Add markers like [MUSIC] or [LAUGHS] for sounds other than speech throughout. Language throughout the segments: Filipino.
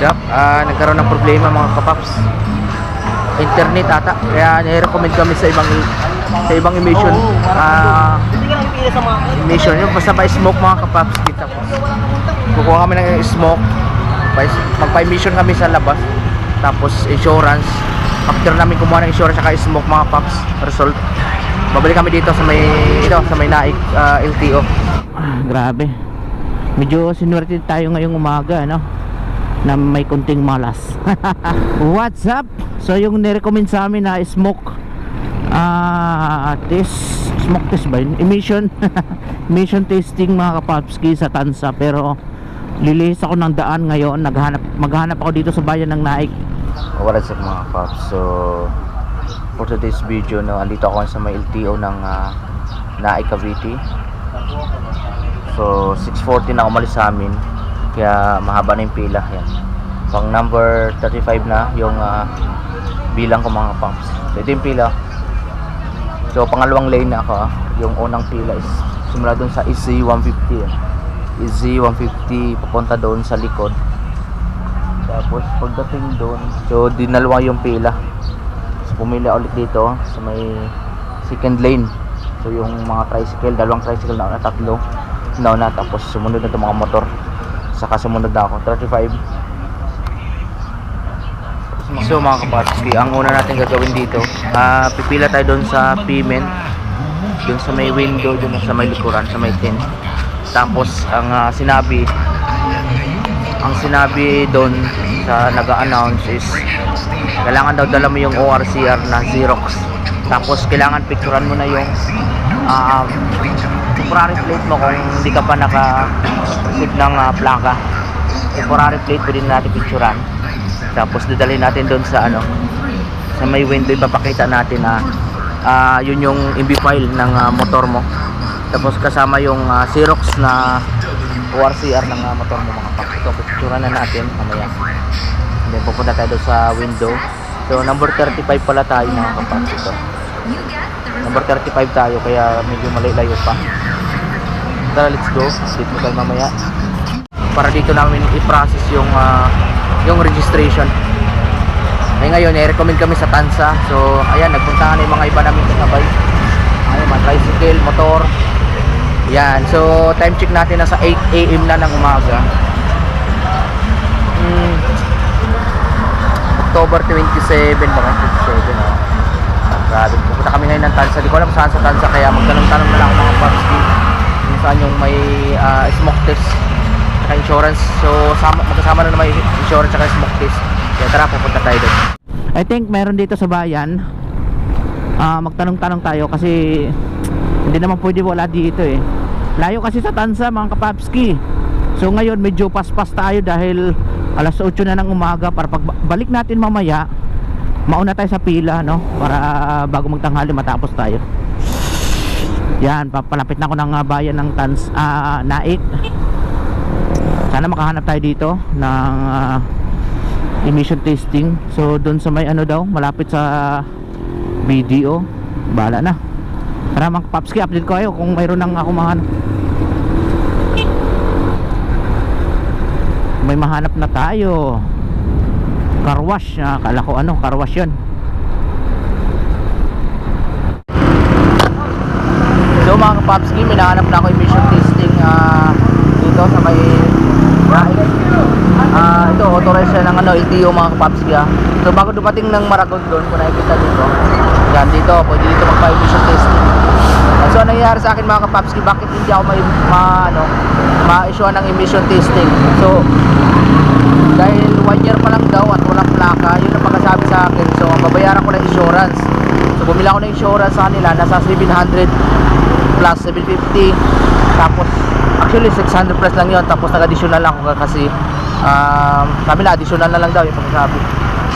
Yup, ah, nagkaroon ng problema mga kapaps. Internet ata. Kaya nire-recommend kami sa ibang sa ibang emission. Ah, mga emission yung basta pa smoke mga kapaps kita po. Kukuha kami ng smoke. Pa- Magpa-emission kami sa labas. Tapos insurance. After namin kumuha ng insurance saka smoke mga paps result. Babalik kami dito sa may ito sa may Naik ah, LTO. grabe. Medyo sinuwerte tayo ngayong umaga, no? Na may kunting malas. [LAUGHS] What's up? So yung nirecommend sa amin na smoke ah test smoke test ba yun? Emission. [LAUGHS] Emission testing mga kapapski sa Tansa. Pero lilihis ako ng daan ngayon. Naghanap maghanap ako dito sa bayan ng Naik. What's up mga paps. So for today's video no andito ako sa may LTO ng ah, Naik Cavite. So 6.40 na umalis sa amin kaya mahaba na yung pila yan pang number 35 na yung ah, bilang ko mga paps so ito yung pila So pangalawang lane na ako ah. Yung unang pila is simula doon sa EZ 150 ah. EZ 150 papunta doon sa likod. Tapos pagdating doon, so dinalawa yung pila. So pumili ulit dito sa may second lane. So yung mga tricycle, dalawang tricycle na una, tatlo na una, tapos sumunod na itong mga motor. Saka sumunod na ako, 35. So mga kapatid, ang una natin gagawin dito, ah pipila tayo doon sa payment, doon sa may window, doon sa may likuran, sa may tent. Tapos ang ah, sinabi, ang sinabi doon sa nag-announce is kailangan daw dala mo yung ORCR na Xerox. Tapos kailangan picturean mo na yung um, temporary plate mo kung hindi ka pa naka-receive ng ah, plaka. Temporary plate pwede na natin picturean. Tapos dadalhin natin doon sa ano sa may window ipapakita natin na ah, yun yung MB file ng ah, motor mo. Tapos kasama yung ah, Xerox na ORCR ng ah, motor mo mga pak ito picture na natin mamaya. And then pupunta tayo doon sa window. So number 35 pala tayo mga kapak ito number 35 tayo kaya medyo malayo pa tara let's go. Tayo mamaya. Para dito namin i-process yung ah, yung registration. Ay ngayon i-recommend kami sa Tansa. So ayan nagpunta na yung mga iba namin kasabay ay mga tricycle, motor. Yan so time check natin nasa 8am na ng umaga. Hmm, October 27 ba? Kayo? 27 oh. grabe. Pupunta kami ngayon ng Tansa. Di ko alam saan sa Tansa kaya magtanong-tanong na lang mga parski kung saan yung may ah, smoke test saka insurance. So sama, magkasama na naman yung insurance saka smoke test. Kaya tara pupunta tayo doon. I think meron dito sa bayan. Ah magtanong-tanong tayo kasi hindi naman pwede wala dito eh. Layo kasi sa Tansa mga kapapski. So ngayon medyo paspas tayo dahil alas 8 na ng umaga para pagbalik natin mamaya mauna tayo sa pila no? Para bago magtanghali matapos tayo yan papalapit na ako ng ah, bayan ng Tans ah, Naik. Sana makahanap tayo dito ng ah, emission testing. So doon sa may ano daw malapit sa BDO bahala na. Tara mga papski update ko kayo kung mayroon nang ako mahanap. May mahanap na tayo. Car wash ah, kala ko ano car wash yun So mga kapapski, may nahanap na ako emission testing ah, dito sa may. Ah, ito authorized siya ng ano LTO mga kapapski ah. So bago dumating ng Maragol doon, kung nakikita dito. Yan dito, pwede dito magpa-emission testing. So ano nangyayari sa akin mga kapapski, bakit hindi ako may ma, ano, ma-issue ng emission testing? So dahil one year pa lang daw at walang plaka, yun ang pagkasabi sa akin. So babayaran ko ng insurance. So bumila ako ng insurance sa kanila, nasa 700 plus 750 tapos actually 600 plus lang yon tapos nag-additional lang ako kasi um, sabi na additional na lang daw yung pagkasabi.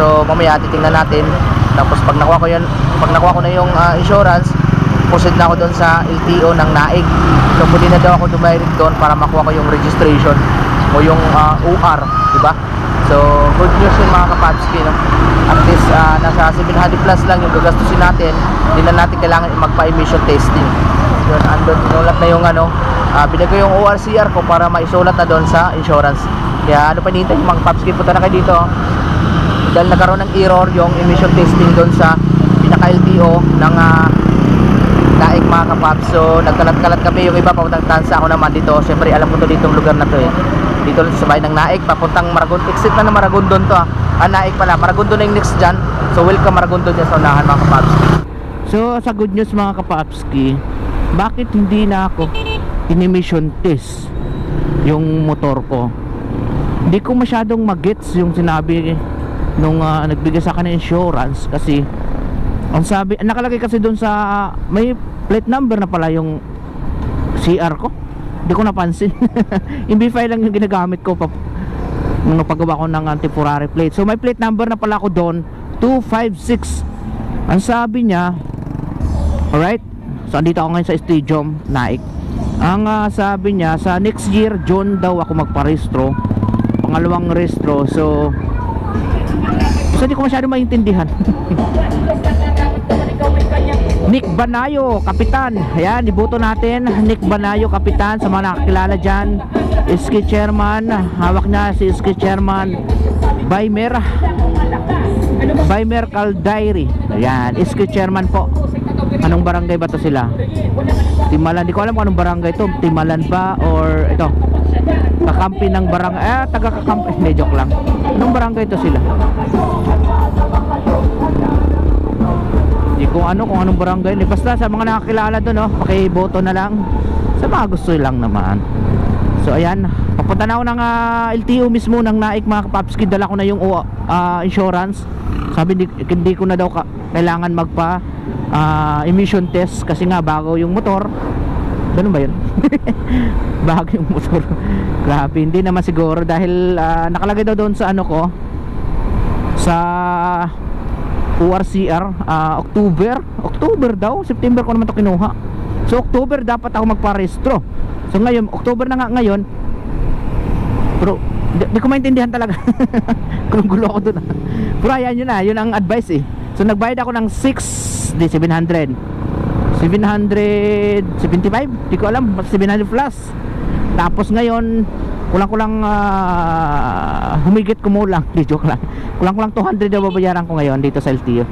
So mamaya titingnan natin. Tapos pag nakuha ko yun pag nakuha ko na yung ah, insurance proceed na ako doon sa LTO ng Naig. So pwede na daw ako dumirik doon para makuha ko yung registration o yung ah, OR di ba? So good news yun mga kapatski no? at least ah, nasa 700 plus lang yung gagastusin natin. Hindi na natin kailangan magpa-emission testing yun andun sinulat na yung ano Ah, binigay yung ORCR ko para maisulat na doon sa insurance. Kaya ano pa hinihintay yung mga Papski, punta na kayo dito. Dahil nagkaroon ng error yung emission testing doon sa pinaka-LTO ng ah, Naik mga kapaps. So nagkalat-kalat kami yung iba papuntang Tansa. Ako naman dito. Siyempre alam ko to dito lugar na to eh. Dito sa bahay ng Naik papuntang Maragondon. Exit na ng Maragondon to ah. Ah, Naik pala. Maragondon na yung next dyan. So welcome Maragondon dyan sa unahan mga kapaps. So sa good news mga kapapski, bakit hindi na ako in-emission test yung motor ko? Hindi ko masyadong magets yung sinabi nung ah, nagbigay sa akin ng insurance kasi ang sabi, nakalagay kasi doon sa may plate number na pala yung CR ko. Hindi ko napansin. [LAUGHS] B5 lang yung ginagamit ko pa nung napagawa ko ng temporary plate. So may plate number na pala ako doon, 256. Ang sabi niya, alright, so andito ako ngayon sa stadium, Naik. Ang ah, sabi niya, sa next year, June daw ako magparehistro. Pangalawang rehistro. So, so hindi ko masyado maintindihan. [LAUGHS] Nick Banayo, kapitan. Ayan, iboto natin. Nick Banayo, kapitan. Sa mga nakakilala dyan. Iski chairman. Hawak niya si Iski chairman. Baymer. Baymer Caldairi. Ayan, Iski chairman po. Anong barangay ba to sila? Timalan. Di ko alam kung anong barangay to. Timalan ba or ito? Kakampi ng barangay. Eh, taga kakampi. Hindi, joke lang. Anong barangay to sila? Di kung ano, kung anong barangay. Eh, Basta sa mga nakakilala doon, no, pakiboto na lang. Sa mga gusto lang naman. So ayan, papunta na ako ng ah, LTO mismo ng Naik mga kapapski. Dala ko na yung ah, insurance. Sabi hindi, hindi ko na daw ka, kailangan magpa ah, emission test kasi nga bago yung motor. Ganun ba yun? [LAUGHS] bago yung motor. [LAUGHS] Grabe, hindi naman siguro dahil ah, nakalagay daw doon sa ano ko sa ORCR ah, October October daw September ko naman to kinuha so October dapat ako magparehistro so ngayon October na nga ngayon pero di, di ko maintindihan talaga [LAUGHS] kung gulo ako ah. pero ayan yun na yun ang advice eh so nagbayad ako ng 6 di 700 775 di ko alam 700 plus. Tapos ngayon kulang-kulang ah, humigit kumulang. [LAUGHS] Di joke lang. Kulang-kulang 200 na babayaran ko ngayon dito sa LTO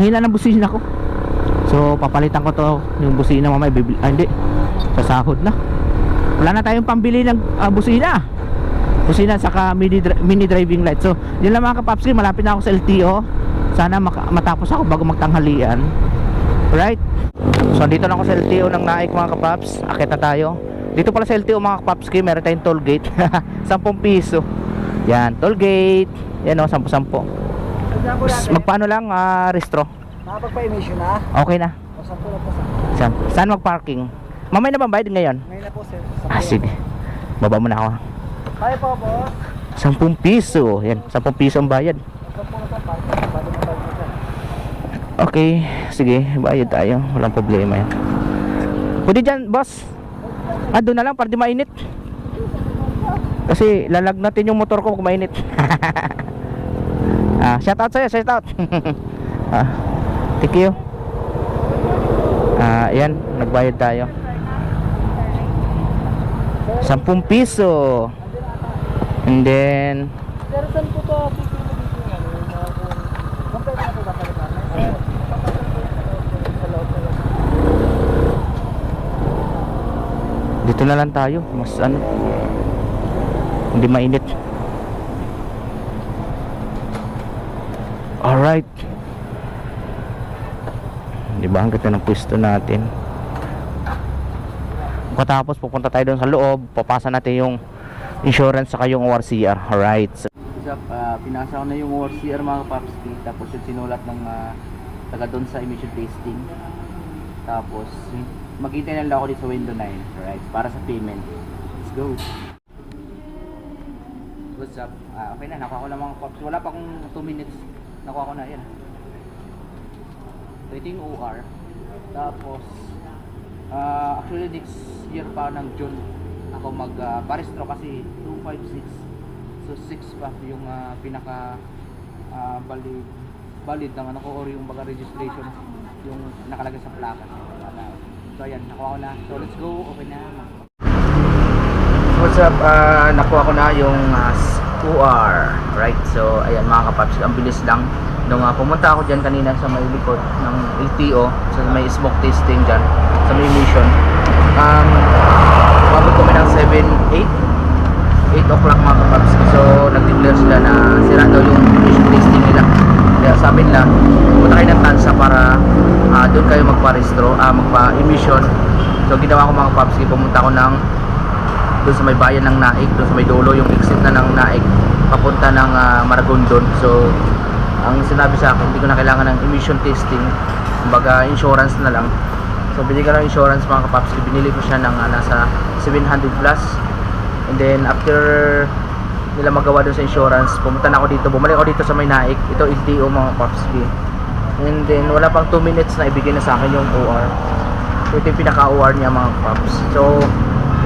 ang hina ng busina ko. So papalitan ko to. Yung busina mamaya bibili, ah hindi. Sa sahod na. Wala na tayong pambili ng ah, busina busina saka mini, mini driving light. So yun lang mga kapapski malapit na ako sa LTO sana matapos ako bago magtanghalian. Right So dito na ako sa LTO ng Naik mga kapaps. Akit na tayo. Dito pala sa LTO mga kapapski Meron tayong toll gate. [LAUGHS] 10 piso. Yan toll gate. Yan o 10-10 Magpaano lang ah, restro? Nakapagpa-emission na? Okay na. O saan po na po sa? Saan, saan mag-parking? Mamay na ba bayad ngayon? Ngayon na po sir. Ah sige. Baba mo na ako Kaya po boss. 10 piso. Yan 10 piso ang bayad. Okay Sige bayad tayo. Walang problema yan. Pwede dyan boss. Ah doon na lang para di mainit. Kasi lalag natin yung motor ko kung mainit. [LAUGHS] Ah, Shout out sa'yo Shout out. [LAUGHS] Ah, Thank you. Ah, yan, nagbayad tayo. 10 piso And then Sir, saan po to? Pipili dito na lang tayo. Mas ano Hindi mainit. Alright. Di ba ang ganda ng pwesto natin. Pagkatapos pupunta tayo doon sa loob. Papasa natin yung insurance saka yung ORCR Alright. So, uh, Pinasa ko na yung ORCR mga kapapski Tapos yung sinulat ng uh, taga doon sa emission tasting Tapos maghintay na lang ako dito sa window 9 Alright, para sa payment. Let's go. What's up? Ah, okay na, nakuha ko lang mga pops Wala pa akong 2 minutes. Nakuha ko na, yan So ito yung OR Tapos ah, Actually next year pa ng June Ako mag uh, parestro kasi 256 So 6 pa yung ah, pinaka ah, valid valid ng ano or yung baga registration yung nakalagay sa plaka. So ayan, nakuha ko na. So let's go, open na. What's up? Ah, nakuha ko na yung ah, UR. Right? So ayan mga kapaps, ang bilis lang. Nung ah, pumunta ako dyan kanina sa may likod ng LTO, sa may smoke tasting dyan, sa may mission. Um, umabot kami ng 7, 8 8 o'clock mga kapaps. So nag-declare sila na sira daw yung mission tasting nila. Kaya sabi nila punta kayo ng Tansa para ah, doon kayo magpa-restro ah, magpa-emission. So ginawa ko mga kapaps pumunta ko ng doon sa may bayan ng Naik doon sa may dulo yung exit na ng Naik papunta ng ah, Maragondon. So ang sinabi sa akin hindi ko na kailangan ng emission testing. Kumbaga insurance na lang binigyan ko ng insurance mga kapaps binili ko siya ng ah, nasa 700 plus And then after nila magawa dun sa insurance, pumunta na ako dito, bumalik ako dito sa may naik. Ito LTO mga B. And then wala pang 2 minutes na ibigay na sa akin yung OR. So, ito yung pinaka-OR niya mga Pops. So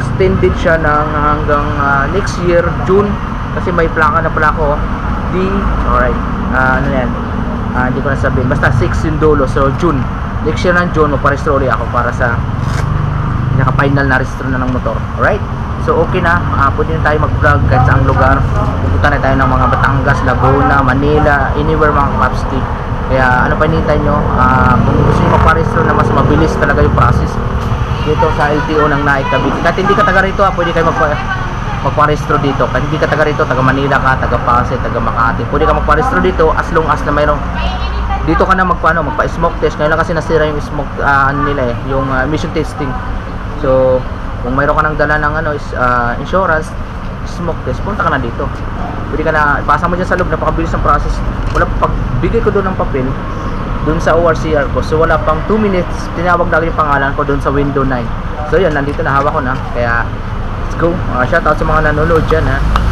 extended siya ng hanggang ah, next year, June. Kasi may plaka na pala ako. D, alright. Ah, ano yan? Ah, hindi ko na sabihin. Basta 6 yung dulo. So June. Next year ng June, magpa-restore ulit ako para sa pinaka-final na restore na ng motor. Alright? So okay na, uh, pwede na tayo mag-vlog kahit saang lugar. Pupunta na tayo ng mga Batangas, Laguna, Manila, anywhere mga kapapsti. Kaya ano pa hinihintay nyo, Ah, kung gusto nyo magpa-restore na mas mabilis talaga yung process dito sa LTO ng Naik Cavite. Kahit hindi ka taga rito, ah, pwede kayo magpa magpa-restro dito. Kahit hindi ka taga rito, taga Manila ka, taga Pasay, taga Makati. Pwede ka magpa-restro dito as long as na mayroong dito ka na magpaano magpa-smoke test. Ngayon lang kasi nasira yung smoke ah, ano nila eh yung ah, emission testing. So kung mayroon ka nang dala ng ano is ah, insurance smoke test punta ka na dito. Pwede ka na ipasa mo dyan sa loob. Napakabilis ng process. Wala pa pagbigay ko doon ng papel doon sa ORCR ko. So wala pang 2 minutes. Tinawag na yung pangalan ko doon sa window 9 so yun nandito na hawak ko na. Kaya let's go. Uh, shout out sa mga nanonood dyan ha